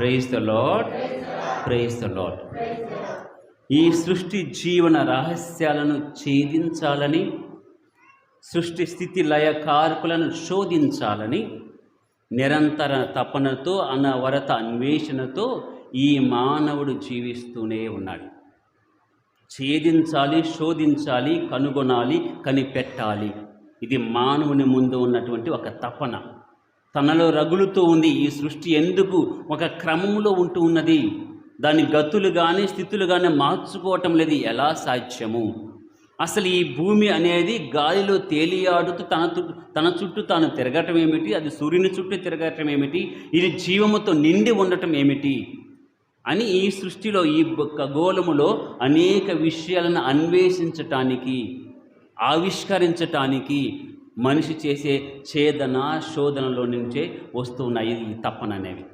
Praise the Lord praise the Lord ఈ సృష్టి జీవన రహస్యాలను ఛేదించాలని సృష్టి స్థితి లయ కారకులను శోధించాలని నిరంతర తపనతో అనవరత అన్వేషణతో ఈ మానవుడు జీవిస్తూనే ఉన్నాడు. ఛేదించాలి శోధించాలి కనుగొనాలి కనిపెట్టాలి. ఇది మానవుని ముందు ఉన్నటువంటి ఒక తపన. తనలో రగులుతూ ఉంది. ఈ సృష్టి ఎందుకు ఒక క్రమంలో ఉంటూ ఉన్నది? దాని గతులు కానీ స్థితులు కానీ మార్చుకోవటం లేదు. ఎలా సాధ్యము? అసలు ఈ భూమి అనేది గాలిలో తేలియాడుతూ తన చుట్టూ తన చుట్టూ తాను తిరగటం ఏమిటి? అది సూర్యుని చుట్టూ తిరగటం ఏమిటి? ఇది జీవముతో నిండి ఉండటం ఏమిటి? అని ఈ సృష్టిలో ఈ ఖగోళములో అనేక విషయాలను అన్వేషించటానికి ఆవిష్కరించటానికి మనిషి చేసే ఛేదన శోధనలో నుంచే వస్తూ ఉన్నాయి ఈ తప్పననేవి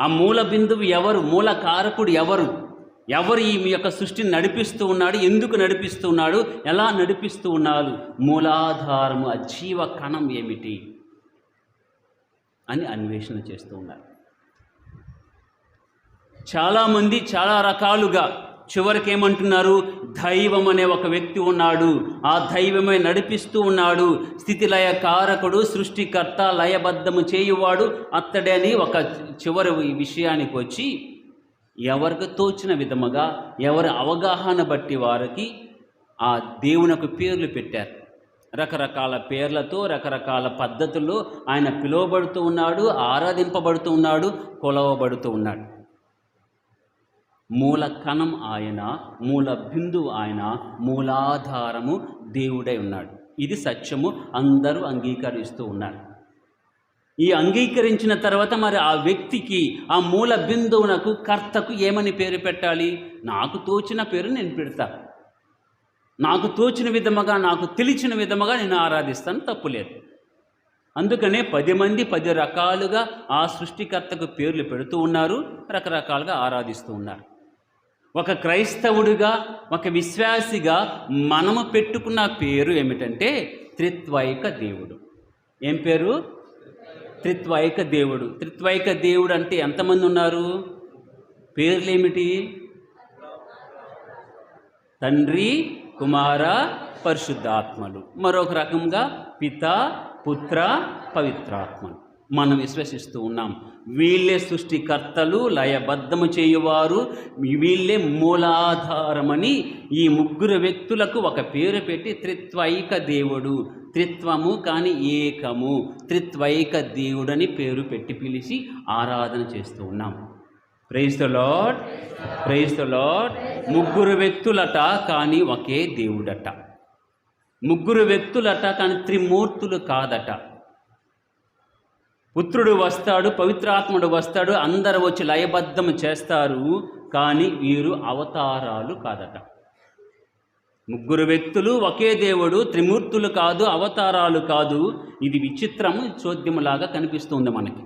ఆ మూల బిందువు ఎవరు? మూల కారకుడు ఎవరు? ఎవరు ఈ యొక్క సృష్టిని నడిపిస్తూ ఉన్నాడు? ఎందుకు నడిపిస్తూ ఉన్నాడు? ఎలా నడిపిస్తూ ఉన్నాడు? మూలాధారము ఆ జీవ కణం ఏమిటి? అని అన్వేషణ చేస్తూ ఉన్నారు. చాలామంది చాలా రకాలుగా చివరికి ఏమంటున్నారు దైవం అనే ఒక వ్యక్తి ఉన్నాడు. ఆ దైవమే నడిపిస్తూ ఉన్నాడు. స్థితిలయ కారకుడు సృష్టికర్త లయబద్ధము చేయువాడు అత్తడే అని ఒక చివరి విషయానికి వచ్చి ఎవరికి తోచిన విధముగా ఎవరి అవగాహన బట్టి వారికి ఆ దేవునకు పేర్లు పెట్టారు. రకరకాల పేర్లతో రకరకాల పద్ధతుల్లో ఆయన పిలువబడుతూ ఉన్నాడు ఆరాధింపబడుతూ ఉన్నాడు కొలవబడుతూ ఉన్నాడు. మూల కణం ఆయన మూల బిందువు ఆయన మూలాధారము దేవుడై ఉన్నాడు. ఇది సత్యము అందరూ అంగీకరిస్తూ ఉన్నారు. ఈ అంగీకరించిన తర్వాత మరి ఆ వ్యక్తికి ఆ మూల బిందువునకు కర్తకు ఏమని పేరు పెట్టాలి? నాకు తోచిన పేరు నేను పెడతా. నాకు తోచిన విధముగా నాకు తెలిసిన విధముగా నేను ఆరాధిస్తాను తప్పులేదు అందుకనే పది మంది పది రకాలుగా ఆ సృష్టికర్తకు పేర్లు పెడుతూ ఉన్నారు రకరకాలుగా ఆరాధిస్తూ ఉన్నారు. ఒక క్రైస్తవుడిగా ఒక విశ్వాసిగా మనము పెట్టుకున్న పేరు ఏమిటంటే త్రిత్వైక దేవుడు. ఏం పేరు? త్రిత్వైక దేవుడు. త్రిత్వైక దేవుడు అంటే ఎంతమంది ఉన్నారు? పేర్లు ఏమిటి తండ్రి కుమార పరిశుద్ధాత్మలు. మరొక రకంగా పిత పుత్ర పవిత్రాత్మలు. మనం విశ్వసిస్తూ ఉన్నాం. వీళ్ళే సృష్టికర్తలు లయబద్ధము చేయువారు వీళ్ళే మూలాధారమని ఈ ముగ్గురు వ్యక్తులకు ఒక పేరు పెట్టి త్రిత్వైక దేవుడు త్రిత్వము కానీ ఏకము త్రిత్వైక దేవుడని పేరు పెట్టి పిలిచి ఆరాధన చేస్తూ ఉన్నాం. ప్రైజ్ ద లాడ్ లాడ్ ముగ్గురు వ్యక్తులట కానీ ఒకే దేవుడట. ముగ్గురు వ్యక్తులట కానీ త్రిమూర్తులు కాదట. పుత్రుడు వస్తాడు పవిత్రాత్ముడు వస్తాడు అందరు వచ్చి లయబద్ధం చేస్తారు. కానీ వీరు అవతారాలు కాదట. ముగ్గురు వ్యక్తులు ఒకే దేవుడు త్రిమూర్తులు కాదు అవతారాలు కాదు. ఇది విచిత్రం చోద్యములాగా కనిపిస్తుంది మనకి.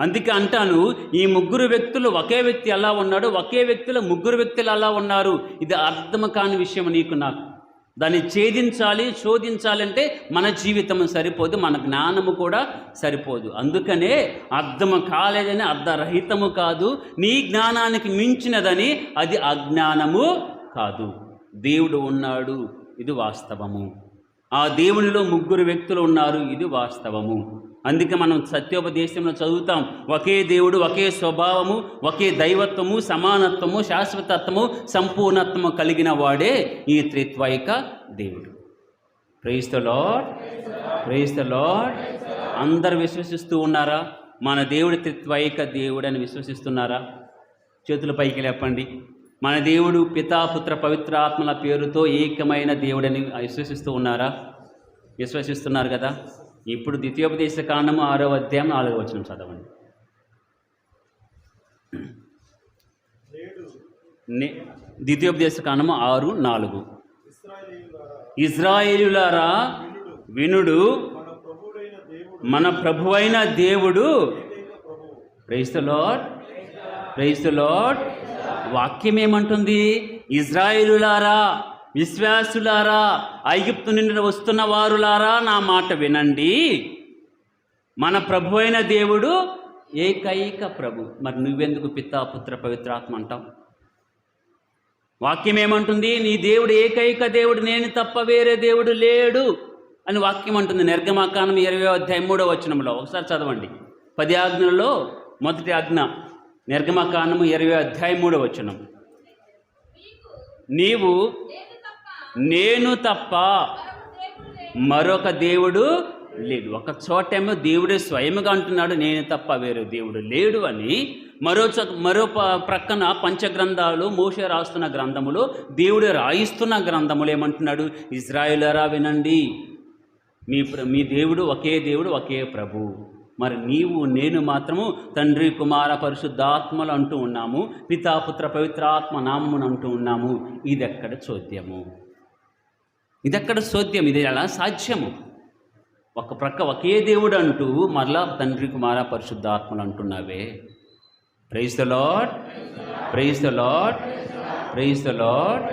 అందుకే అంటాను ఈ ముగ్గురు వ్యక్తులు ఒకే వ్యక్తి ఎలా ఉన్నాడు? ఒకే వ్యక్తులు ముగ్గురు వ్యక్తులు ఎలా ఉన్నారు? ఇది అర్థం కాని విషయం నీకు నాకు. దాన్ని ఛేదించాలి శోధించాలంటే మన జీవితం సరిపోదు మన జ్ఞానము కూడా సరిపోదు. అందుకనే అర్థము కాలేదని అర్ధరహితము కాదు నీ జ్ఞానానికి మించినదని అది అజ్ఞానము కాదు. దేవుడు ఉన్నాడు ఇది వాస్తవము. ఆ దేవునిలో ముగ్గురు వ్యక్తులు ఉన్నారు ఇది వాస్తవము. అందుకే మనం సత్యోపదేశంలో చదువుతాం ఒకే దేవుడు ఒకే స్వభావము ఒకే దైవత్వము సమానత్వము శాశ్వతత్వము సంపూర్ణత్వము కలిగిన వాడే ఈ త్రిత్వైక దేవుడు. Praise the Lord praise the Lord అందరు విశ్వసిస్తూ ఉన్నారా? మన దేవుడు త్రిత్వైక దేవుడు అని విశ్వసిస్తున్నారా? చేతుల పైకి లేపండి. మన దేవుడు పితాపుత్ర పవిత్ర ఆత్మల పేరుతో ఏకమైన దేవుడని విశ్వసిస్తూ ఉన్నారా? విశ్వసిస్తున్నారు కదా? ఇప్పుడు ద్వితీయోపదేశ కాండము ఆరో అధ్యాయం నాలుగో వచనం చదవండి. నే- ద్వితీయోపదేశ కాండము ఆరు నాలుగు. ఇజ్రాయేలులారా వినుడు మన ప్రభువైన దేవుడు ప్రైజ్ ద లాడ్ లాడ్ వాక్యం ఏమంటుంది ఇజ్రాయేలులారా విశ్వాసులారా ఐగుప్తు నుండి వస్తున్న వారులారా నా మాట వినండి. మన ప్రభు అయిన దేవుడు ఏకైక ప్రభు. మరి నువ్వెందుకు పితా పుత్ర పవిత్రాత్మ అంటావు? వాక్యం ఏమంటుంది? నీ దేవుడు ఏకైక దేవుడు నేను తప్ప వేరే దేవుడు లేడు అని వాక్యం అంటుంది. నిర్గమాకానం ఇరవై అధ్యాయం మూడో వచనంలో. ఒకసారి చదవండి. పది ఆజ్ఞలలో మొదటి ఆజ్ఞ నిర్గమకాండము ఇరవై అధ్యాయం మూడో వచనం. నీవు నేను తప్ప మరొక దేవుడు లేడు ఒక చోటేమో దేవుడే స్వయంగా అంటున్నాడు నేను తప్ప వేరే దేవుడు లేడు అని. మరో చో మరో ప్రక్కన పంచగ్రంథాలు మోషే రాస్తున్న గ్రంథములు దేవుడు రాయిస్తున్న గ్రంథములు ఏమంటున్నాడు? ఇజ్రాయిలరా వినండి. మీ మీ దేవుడు ఒకే దేవుడు ఒకే ప్రభు. మరి నీవు నేను మాత్రము తండ్రి కుమార పరిశుద్ధాత్మలు అంటూ ఉన్నాము పితాపుత్ర పవిత్రాత్మ నామమును అంటూ ఉన్నాము. ఇదెక్కడ చోద్యము? ఇదెక్కడ సోద్యం ఇది ఎలా సాధ్యము? ఒక ప్రక్క ఒకే దేవుడు అంటూ మరలా తండ్రి కుమార పరిశుద్ధాత్మలు అంటున్నావే. Praise the Lord praise the Lord praise the Lord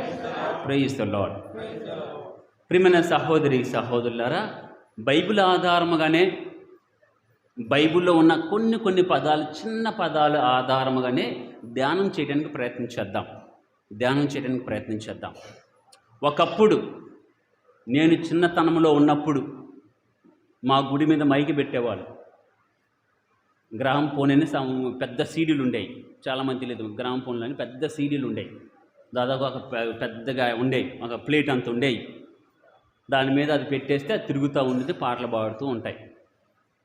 praise the Lord ప్రియమైన సహోదరి సహోదరులారా బైబిల్ ఆధారముగానే బైబిల్లో ఉన్న కొన్ని కొన్ని పదాలు చిన్న పదాలు ఆధారముగానే ధ్యానం చేయడానికి ప్రయత్నించేద్దాం ధ్యానం చేయడానికి ప్రయత్నించేద్దాం ఒకప్పుడు నేను చిన్నతనంలో ఉన్నప్పుడు మా గుడి మీద మైకి పెట్టేవాళ్ళు. గ్రామ ఫోన్ పెద్ద సీడీలు ఉండేవి చాలామంది తెలియదు గ్రామ ఫోన్లు అని పెద్ద సీడీలు ఉండేవి దాదాపు ఒక పెద్దగా ఉండేవి ఒక ప్లేట్ అంత ఉండేవి దాని మీద అది పెట్టేస్తే అది తిరుగుతూ ఉండేది పాటలు పాడుతూ ఉంటాయి.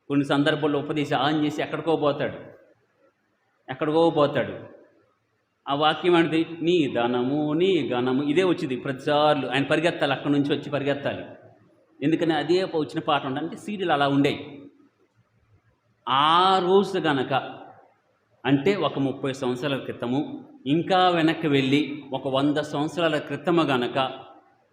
కొన్ని సందర్భాల్లో ఉపదేశం ఆన్ చేసి ఎక్కడికో పోతాడు. ఎక్కడికో పోతాడు. ఆ వాక్యం అనేది నీ ధనము నీ ఘనము. ఇదే వచ్చింది. ప్రతిసార్లు ఆయన పరిగెత్తాలి. అక్కడి నుంచి వచ్చి పరిగెత్తాలి. ఎందుకని? అదే వచ్చిన పాట ఉండాలంటే సీడీలు సీరియల్ అలా ఉండేవి ఆ రోజు గనక అంటే ఒక ముప్పై సంవత్సరాల క్రితము ఇంకా వెనక్కి వెళ్ళి ఒక వంద సంవత్సరాల క్రితము గనక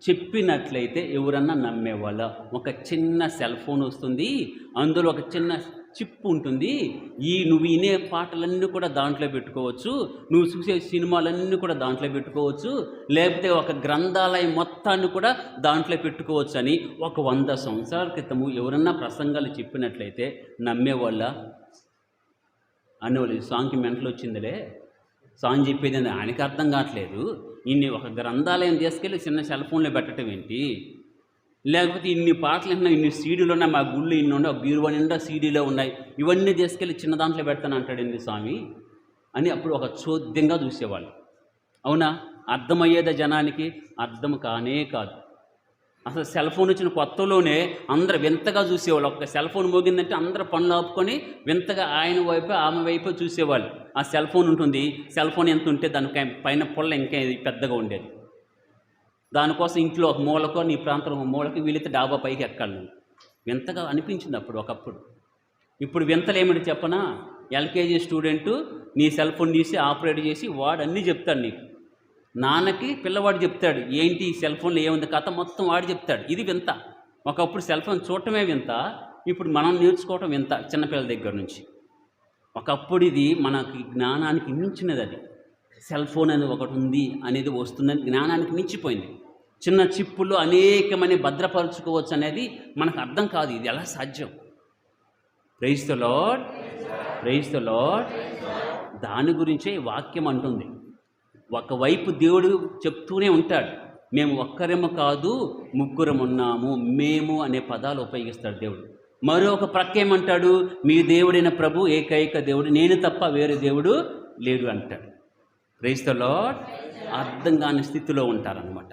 చెప్పినట్లయితే ఎవరన్నా నమ్మేవాళ్ళ? ఒక చిన్న సెల్ ఫోన్ వస్తుంది. అందులో ఒక చిన్న చిప్ ఉంటుంది ఈ నువ్వు వినే పాటలన్నీ కూడా దాంట్లో పెట్టుకోవచ్చు. నువ్వు చూసే సినిమాలన్నీ కూడా దాంట్లో పెట్టుకోవచ్చు. లేకపోతే ఒక గ్రంథాలయం మొత్తాన్ని కూడా దాంట్లో పెట్టుకోవచ్చు అని ఒక వంద సంవత్సరాల క్రితము ఎవరన్నా ప్రసంగాలు చెప్పినట్లయితే నమ్మేవాళ్ళ? అనేవాళ్ళు సాంగ్కి మెంటలు వచ్చిందిలే. సాంగ్ చెప్పేది ఆయనకి అర్థం కావట్లేదు. ఇన్ని ఒక గ్రంథాలయం తీసుకెళ్ళి చిన్న సెల్ ఫోన్లో పెట్టడం ఏంటి? లేకపోతే ఇన్ని పాటలు ఉన్నాయి ఇన్ని సీడీలు ఉన్నాయి మా గుళ్ళు ఇన్ని ఉన్నాయి బీరువా నిండా సీడీలో ఉన్నాయి. ఇవన్నీ తీసుకెళ్ళి చిన్న దాంట్లో పెడతాను అంటాడండి స్వామి? అని అప్పుడు ఒక చోద్యంగా చూసేవాళ్ళు. అవునా? అర్థమయ్యేదా జనానికి? అర్థం కానే కాదు. అసలు సెల్ ఫోన్ వచ్చిన కొత్తలోనే అందరు వింతగా చూసేవాళ్ళు. ఒక్క సెల్ ఫోన్ మోగిందంటే అందరు పనులు ఆపుకొని వింతగా ఆయన వైపు ఆమె వైపు చూసేవాళ్ళు. ఆ సెల్ ఫోన్ ఉంటుంది. సెల్ ఫోన్ ఎంత ఉంటే దానికి పైన పుల్ల ఇంకా పెద్దగా ఉండేది. దానికోసం ఇంట్లో ఒక మూలకో నీ ప్రాంతంలో ఒక మూలకి వీలైతే డాబా పైకి ఎక్కాలి వింతగా అనిపించింది అప్పుడు ఒకప్పుడు. ఇప్పుడు వింతలు ఏమిటి చెప్పనా? ఎల్కేజీ స్టూడెంట్ నీ సెల్ ఫోన్ తీసి ఆపరేట్ చేసి వాడు అన్నీ చెప్తాడు నీకు. నాన్నకి పిల్లవాడు చెప్తాడు ఏంటి ఈ సెల్ ఫోన్లో ఏముంది? కథ మొత్తం వాడు చెప్తాడు. ఇది వింత. ఒకప్పుడు సెల్ ఫోన్ చూడటమే వింత. ఇప్పుడు మనం నేర్చుకోవటం వింత చిన్నపిల్లల దగ్గర నుంచి. ఒకప్పుడు ఇది మనకి జ్ఞానానికి మించినది అది. సెల్ ఫోన్ అనేది ఒకటి ఉంది అనేది వస్తుందని జ్ఞానానికి మించిపోయింది. చిన్న చిప్పులు అనేకమని భద్రపరచుకోవచ్చు అనేది మనకు అర్థం కాదు. ఇది ఎలా సాధ్యం? Praise the Lord praise the Lord దాని గురించే వాక్యం అంటుంది. ఒకవైపు దేవుడు చెప్తూనే ఉంటాడు. మేము ఒక్కరేమో కాదు ముగ్గురం ఉన్నాము మేము అనే పదాలు ఉపయోగిస్తాడు దేవుడు. మరొక ప్రక్క ఏమంటాడు మీ దేవుడైన ప్రభు ఏకైక దేవుడు నేను తప్ప వేరే దేవుడు లేడు అంటాడు. ప్రైజ్ అర్థం కాని స్థితిలో ఉంటారనమాట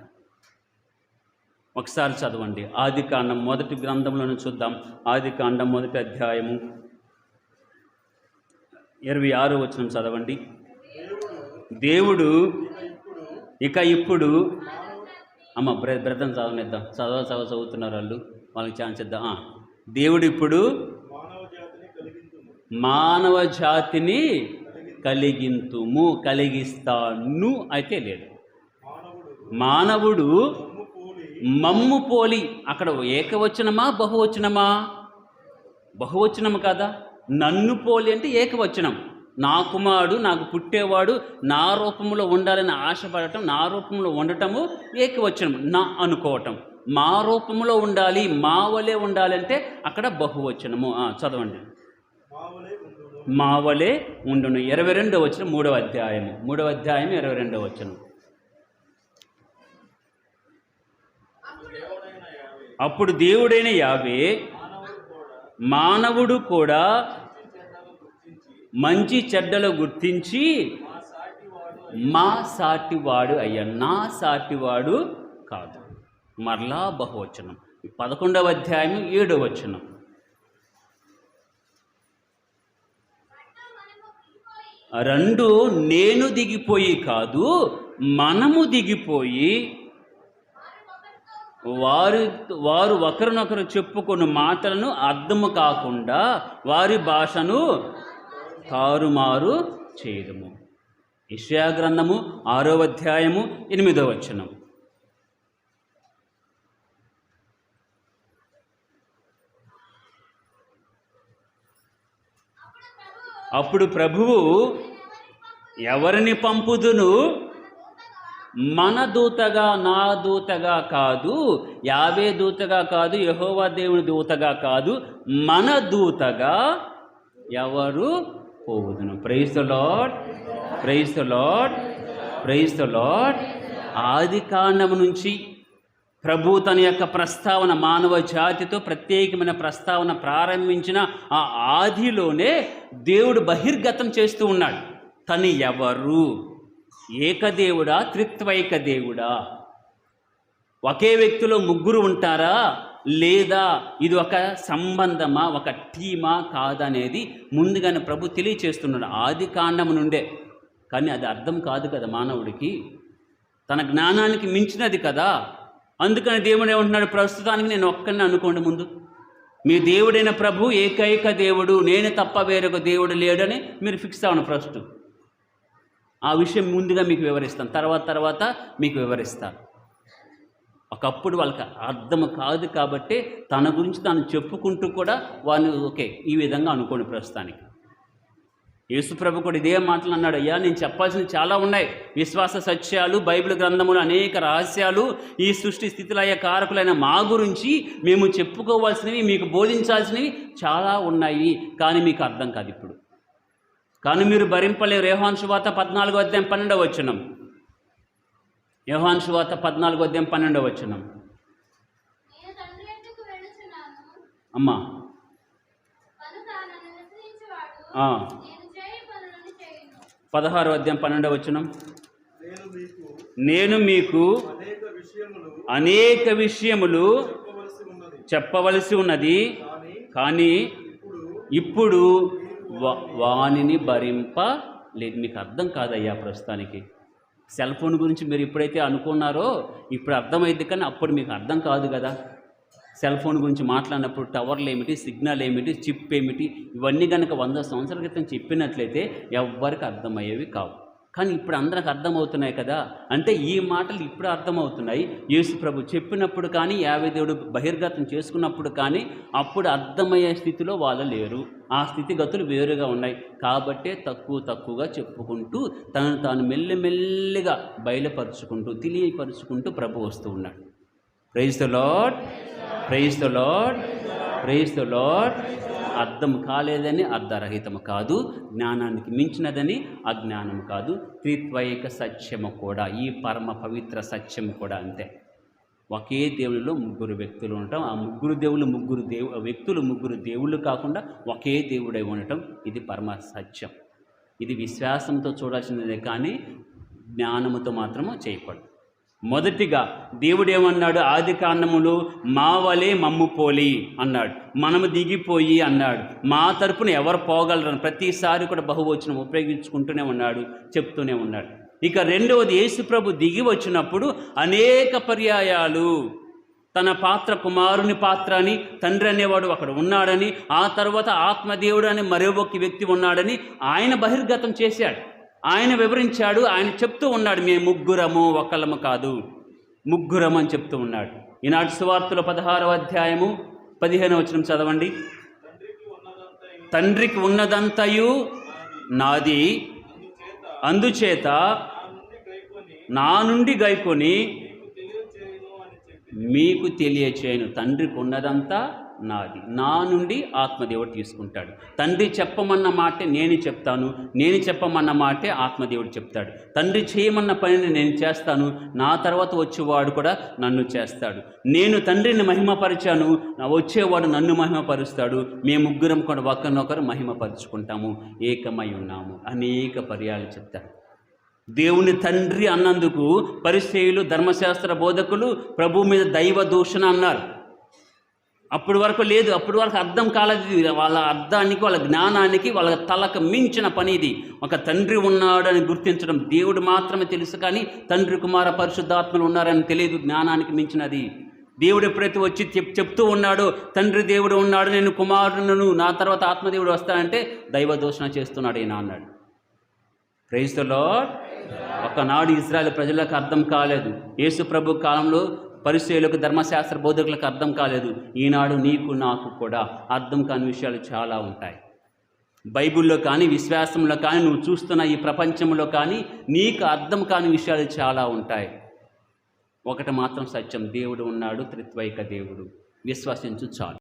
ఒకసారి చదవండి. ఆది కాండం మొదటి గ్రంథంలోనే చూద్దాం. ఆది కాండం మొదటి అధ్యాయము. ఇరవై ఆరు వచ్చిన చదవండి. దేవుడు ఇక ఇప్పుడు అమ్మ బ్ర బ్రదం చదవనిద్దాం. చదవ చదవ చదువుతున్నారు వాళ్ళు. వాళ్ళకి ఛాన్స్ ఇద్దాం. దేవుడు ఇప్పుడు మానవ జాతిని కలిగింతుము కలిగిస్తాను అయితే లేదు మానవుడు మమ్ము పోలి అక్కడ ఏకవచనమా బహువచనమా? బహువచనము కదా? నన్ను పోలి అంటే ఏకవచనం. నా కుమారుడు నాకు పుట్టేవాడు నా రూపంలో ఉండాలని ఆశపడటం నా రూపంలో ఉండటము ఏకవచనం. నా అనుకోవటం. మా రూపంలో ఉండాలి మా వలే ఉండాలి అంటే అక్కడ బహువచనము. చదవండి. మా వలె ఉండును. ఇరవై రెండు వచ్చిన మూడవ అధ్యాయము. మూడవ అధ్యాయం ఇరవై రెండవ వచ్చిన. అప్పుడు దేవుడైన యావే మానవుడు కూడా మంచి చెడ్డలు గుర్తించి మా సాటివాడు అయ్యా నా సాటివాడు కాదు. మరలా బహువచనం. పదకొండవ అధ్యాయం ఏడవ వచనం. రెండు నేను దిగిపోయి కాదు మనము దిగిపోయి వారి వారు ఒకరినొకరు చెప్పుకున్న మాటలను అర్థము కాకుండా వారి భాషను తారుమారు చేయడము ఇషయా గ్రంథము ఆరో అధ్యాయము ఎనిమిదో వచనం అప్పుడు ప్రభువు ఎవరిని పంపుదును? మన దూతగా నా దూతగా కాదు యావే దూతగా కాదు యహోవా దేవుని దూతగా కాదు మన దూతగా ఎవరు పోవుదును? Praise the Lord praise Lord praise Lord ఆది కాండము నుంచి ప్రభు తన యొక్క ప్రస్తావన మానవ జాతితో ప్రత్యేకమైన ప్రస్తావన ప్రారంభించిన ఆ ఆదిలోనే దేవుడు బహిర్గతం చేస్తూ ఉన్నాడు. తను ఎవరు? ఏకదేవుడా? త్రిత్వైక దేవుడా? ఒకే వ్యక్తిలో ముగ్గురు ఉంటారా? లేదా ఇది ఒక సంబంధమా? ఒక టీమా? కాదనేది ముందుగానే ప్రభు తెలియచేస్తున్నాడు. ఆది కాండం నుండే. కానీ అది అర్థం కాదు కదా మానవుడికి. తన జ్ఞానానికి మించినది కదా. అందుకని దేవుడు ఏమంటున్నాడు? ప్రస్తుతానికి నేను ఒక్కరిని అనుకోండి ముందు. మీ దేవుడైన ప్రభు ఏకైక దేవుడు నేను తప్ప వేరొక దేవుడు లేడని మీరు ఫిక్స్ అవ్వను ప్రస్తుతం ఆ విషయం ముందుగా మీకు వివరిస్తాను. తర్వాత తర్వాత మీకు వివరిస్తాను. ఒకప్పుడు వాళ్ళకి అర్థం కాదు కాబట్టి తన గురించి తాను చెప్పుకుంటూ కూడా వాళ్ళు ఓకే ఈ విధంగా అనుకోండి ప్రస్తుతానికి. యేసుప్రభు కూడా ఇదే మాటలు అన్నాడు అయ్యా నేను చెప్పాల్సినవి చాలా ఉన్నాయి. విశ్వాస సత్యాలు బైబిల్ గ్రంథములు అనేక రహస్యాలు ఈ సృష్టి స్థితిలో అయ్యే కారకులైన మా గురించి మేము చెప్పుకోవాల్సినవి మీకు బోధించాల్సినవి చాలా ఉన్నాయి. కానీ మీకు అర్థం కాదు ఇప్పుడు. కానీ మీరు భరింపలేరు రేహాన్ శువాత పద్నాలుగో అధ్యాయం పన్నెండవ వచనం. యోహాన్ శువాత పద్నాలుగో అధ్యాయం పన్నెండవ వెళ్ళుచున్నాను. అమ్మా కనుక నన్ను విశ్వసించువాడు ఆ, నేను చేయు పనులను చేయును. పదహారు అధ్యాయం పన్నెండవ వచనం. నేను మీకు అనేక విషయములు చెప్పవలసి ఉన్నది కానీ ఇప్పుడు ఇప్పుడు వా- వానిని భరింప లేదు మీకు అర్థం కాదయ్యా ప్రస్తుతానికి. సెల్ ఫోన్ గురించి మీరు ఎప్పుడైతే అనుకున్నారో ఇప్పుడు అర్థమైంది కానీ అప్పుడు మీకు అర్థం కాదు కదా. సెల్ ఫోన్ గురించి మాట్లాడినప్పుడు టవర్లు ఏమిటి సిగ్నల్ ఏమిటి చిప్ ఏమిటి ఇవన్నీ కనుక వంద సంవత్సరాల క్రితం చెప్పినట్లయితే ఎవ్వరికి అర్థమయ్యేవి కావు. కానీ ఇప్పుడు అందరికి అర్థమవుతున్నాయి కదా. అంటే ఈ మాటలు ఇప్పుడు అర్థమవుతున్నాయి. యేసు ప్రభు చెప్పినప్పుడు కానీ యాభై దేవుడు బహిర్గతం చేసుకున్నప్పుడు కానీ అప్పుడు అర్థమయ్యే స్థితిలో వాళ్ళు లేరు. ఆ స్థితిగతులు వేరుగా ఉన్నాయి. కాబట్టే తక్కువ తక్కువగా చెప్పుకుంటూ తను తాను మెల్లిమెల్లిగా బయలుపరుచుకుంటూ తెలియపరుచుకుంటూ ప్రభు వస్తూ ఉన్నాడు. Praise the Lord praise the Lord praise the Lord అర్థం కాలేదని అర్ధరహితము కాదు. జ్ఞానానికి మించినదని అజ్ఞానం కాదు. త్రిత్వైక సత్యము కూడా ఈ పరమ పవిత్ర సత్యము కూడా అంతే. ఒకే దేవునిలో ముగ్గురు వ్యక్తులు ఉండటం ఆ ముగ్గురు దేవుళ్ళు ముగ్గురు దేవు వ్యక్తులు ముగ్గురు దేవుళ్ళు కాకుండా ఒకే దేవుడై ఉండటం ఇది పరమ సత్యం. ఇది విశ్వాసంతో చూడాల్సినదే కానీ జ్ఞానముతో మాత్రము చేయకూడదు. మొదటిగా దేవుడేమన్నాడు? ఆది కాండములు మా వలే మమ్ము పోలి అన్నాడు. మనము దిగిపోయి అన్నాడు. మా తరపున ఎవరు పోగలరని ప్రతిసారి కూడా బహువచనం ఉపయోగించుకుంటూనే ఉన్నాడు చెప్తూనే ఉన్నాడు. ఇక రెండవది యేసుప్రభు దిగి వచ్చినప్పుడు అనేక పర్యాయాలు. తన పాత్ర కుమారుని పాత్ర అని తండ్రి అనేవాడు అక్కడ ఉన్నాడని ఆ తర్వాత ఆత్మదేవుడు అని మరో ఒక వ్యక్తి ఉన్నాడని ఆయన బహిర్గతం చేశాడు. ఆయన వివరించాడు ఆయన చెప్తూ ఉన్నాడు మేము ముగ్గురము ఒకళ్ళము కాదు. ముగ్గురం అని చెప్తూ ఉన్నాడు. ఈనాటి సువార్తల పదహారవ అధ్యాయము పదిహేను వచనం చదవండి. తండ్రికి ఉన్నదంతయు నాది అందుచేత నా నుండి గైకొని మీకు తెలియచేయను. తండ్రికి ఉన్నదంతా నాది. నా నుండి ఆత్మదేవుడు తీసుకుంటాడు. తండ్రి చెప్పమన్న మాటే నేను చెప్తాను. నేను చెప్పమన్న మాటే ఆత్మదేవుడు చెప్తాడు. తండ్రి చేయమన్న పనిని నేను చేస్తాను. నా తర్వాత వచ్చేవాడు కూడా నన్ను చేస్తాడు. నేను తండ్రిని మహిమపరిచాను. నా వచ్చేవాడు నన్ను మహిమపరుస్తాడు. మేము ముగ్గురం కూడా ఒకరినొకరు మహిమపరుచుకుంటాము. ఏకమై ఉన్నాము. అనేక పర్యాలు చెప్తాడు. దేవుని తండ్రి అన్నందుకు పరిచయులు ధర్మశాస్త్ర బోధకులు ప్రభు మీద దైవ దూషణ అన్నారు. అప్పటి వరకు లేదు. అప్పటి వరకు అర్థం కాలేదు. వాళ్ళ అర్థానికి వాళ్ళ జ్ఞానానికి వాళ్ళ తలకు మించిన పని ఇది. ఒక తండ్రి ఉన్నాడని గుర్తించడం దేవుడు మాత్రమే తెలుసు కానీ తండ్రి కుమార పరిశుద్ధాత్మలు ఉన్నారని తెలియదు. జ్ఞానానికి మించినది. దేవుడు ఎప్పుడైతే వచ్చి చెప్ చెప్తూ ఉన్నాడో తండ్రి దేవుడు ఉన్నాడు నేను కుమారులను నా తర్వాత ఆత్మదేవుడు వస్తాడంటే దైవ దూషణ చేస్తున్నాడు ఈయన అన్నాడు. Praise the Lord. ఒకనాడు ఇజ్రాయెల్ ప్రజలకు అర్థం కాలేదు. యేసు ప్రభు కాలంలో పరిశీలకు ధర్మశాస్త్ర బోధకులకు అర్థం కాలేదు. ఈనాడు నీకు నాకు కూడా అర్థం కాని విషయాలు చాలా ఉంటాయి. బైబిల్లో కానీ విశ్వాసంలో కానీ నువ్వు చూస్తున్న ఈ ప్రపంచంలో కానీ నీకు అర్థం కాని విషయాలు చాలా ఉంటాయి. ఒకటి మాత్రం సత్యం దేవుడు ఉన్నాడు త్రిత్వైక దేవుడు. విశ్వసించు చాలు.